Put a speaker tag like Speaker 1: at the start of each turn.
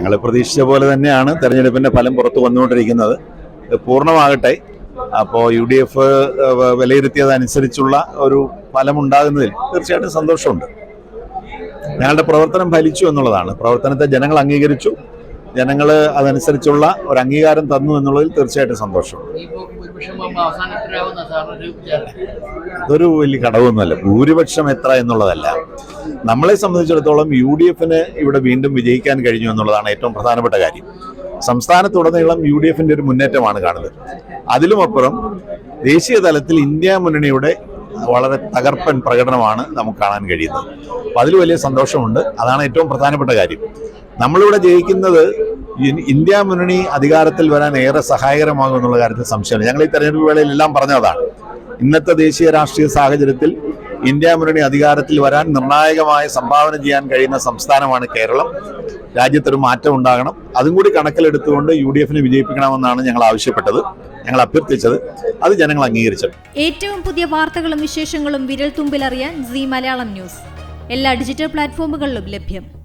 Speaker 1: ഞങ്ങൾ പ്രതീക്ഷിച്ച പോലെ തന്നെയാണ് തെരഞ്ഞെടുപ്പിന്റെ ഫലം പുറത്തു വന്നുകൊണ്ടിരിക്കുന്നത്. പൂർണമാകട്ടെ. അപ്പോൾ യു ഡി എഫ് വിലയിരുത്തിയതനുസരിച്ചുള്ള ഒരു ഫലം ഉണ്ടാകുന്നതിൽ തീർച്ചയായിട്ടും സന്തോഷമുണ്ട്. ഞങ്ങളുടെ പ്രവർത്തനം ഫലിച്ചു എന്നുള്ളതാണ്. പ്രവർത്തനത്തെ ജനങ്ങൾ അംഗീകരിച്ചു. ജനങ്ങൾ അതനുസരിച്ചുള്ള ഒരു അംഗീകാരം തന്നു എന്നുള്ളതിൽ തീർച്ചയായിട്ടും സന്തോഷമുണ്ട്. അതൊരു വലിയ ഘടകമൊന്നുമല്ല ഭൂരിപക്ഷം എത്ര എന്നുള്ളതല്ല. നമ്മളെ സംബന്ധിച്ചിടത്തോളം യു ഡി എഫിന് ഇവിടെ വീണ്ടും വിജയിക്കാൻ കഴിഞ്ഞു എന്നുള്ളതാണ് ഏറ്റവും പ്രധാനപ്പെട്ട കാര്യം. സംസ്ഥാനത്തുടനീളം യു ഡി എഫിന്റെ ഒരു മുന്നേറ്റമാണ് കാണുന്നത്. അതിലുമപ്പുറം ദേശീയ തലത്തിൽ ഇന്ത്യ മുന്നണിയുടെ വളരെ തകർപ്പൻ പ്രകടനമാണ് നമുക്ക് കാണാൻ കഴിയുന്നത്. അപ്പം അതിൽ വലിയ സന്തോഷമുണ്ട്. അതാണ് ഏറ്റവും പ്രധാനപ്പെട്ട കാര്യം. നമ്മളിവിടെ ജയിക്കുന്നത് ഇന്ത്യ മുന്നണി അധികാരത്തിൽ വരാൻ ഏറെ സഹായകരമാകും എന്നുള്ള കാര്യത്തിൽ സംശയമില്ല. ഞങ്ങൾ ഈ തെരഞ്ഞെടുപ്പ് വേളയിൽ എല്ലാം പറഞ്ഞതാണ്. ഇന്നത്തെ ദേശീയ രാഷ്ട്രീയ സാഹചര്യത്തിൽ ഇന്ത്യ മുന്നണി അധികാരത്തിൽ വരാൻ നിർണായകമായ സംഭാവന ചെയ്യാൻ കഴിയുന്ന സംസ്ഥാനമാണ് കേരളം. രാജ്യത്തൊരു മാറ്റം ഉണ്ടാകണം. അതും കൂടി കണക്കിലെടുത്തുകൊണ്ട് യു ഡി എഫിനെ വിജയിപ്പിക്കണമെന്നാണ് ഞങ്ങൾ ആവശ്യപ്പെട്ടത്. ഞങ്ങൾ അഭ്യർത്ഥിച്ചത്. അത് ജനങ്ങൾ അംഗീകരിച്ചു
Speaker 2: ഏറ്റവും പുതിയ വാർത്തകളും വിശേഷങ്ങളും വിരൽ തുമ്പിലറിയാൻ സി മലയാളം ന്യൂസ്. എല്ലാ ഡിജിറ്റൽ പ്ലാറ്റ്ഫോമുകളിലും ലഭ്യം.